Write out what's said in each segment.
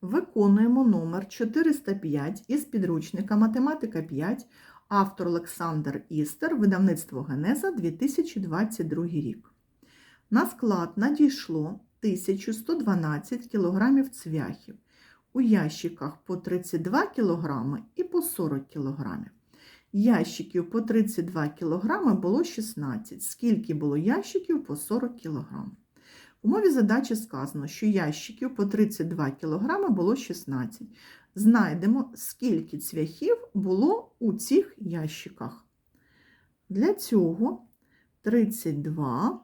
Виконуємо номер 405 із підручника Математика 5, автор Олександр Істер, видавництво Генеза 2022 рік. На склад надійшло 1112 кг цвяхів. У ящиках по 32 кг і по 40 кг. Ящиків по 32 кг було 16. Скільки було ящиків по 40 кг? В умові задачі сказано, що ящиків по 32 кг було 16. Знайдемо, скільки цвяхів було у цих ящиках. Для цього 32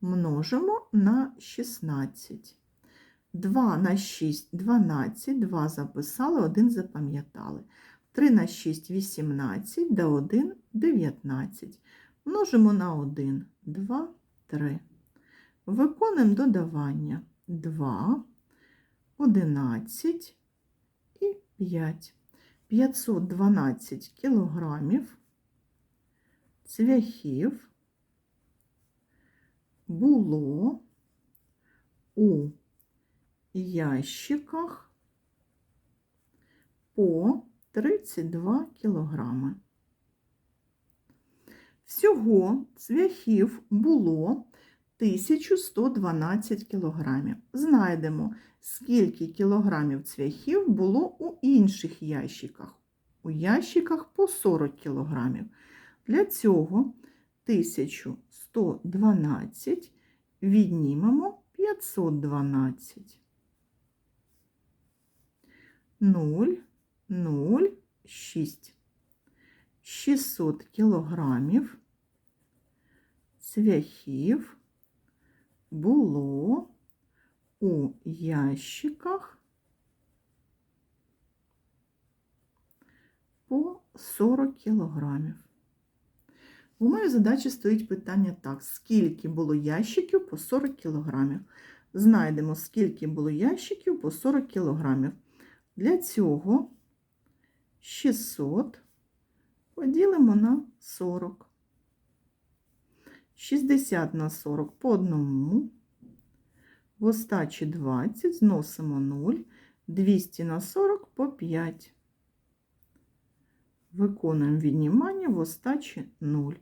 множимо на 16. 2 на 6 12, 2 записали, 1 запам'ятали. 3 на 6 18, да 1 19. Множимо на 1, 2, 3. Виконуємо додавання 2, 11 і 5. 512 кілограмів цвяхів було у ящиках по 32 кілограми. Всього цвяхів було 1112 кілограмів. Знайдемо, скільки кілограмів цвяхів було у інших ящиках. У ящиках по 40 кілограмів. Для цього 1112 віднімемо 512. 0, 0, 6. 600 кілограмів цвяхів було у ящиках по 40 кілограмів. У моїй задачі стоїть питання так: скільки було ящиків по 40 кілограмів? Знайдемо, скільки було ящиків по 40 кілограмів. Для цього 600 поділимо на 40. 60 на 40 по одному. В остачі 20 зносимо 0, 200 на 40 по 5. Виконуємо віднімання в остачі 0.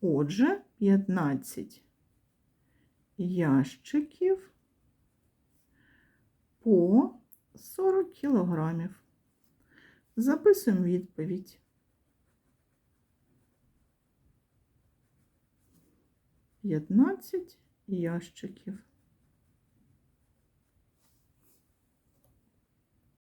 Отже, 15 ящиків по 40 кілограмів. Записуємо відповідь. 15 ящиків.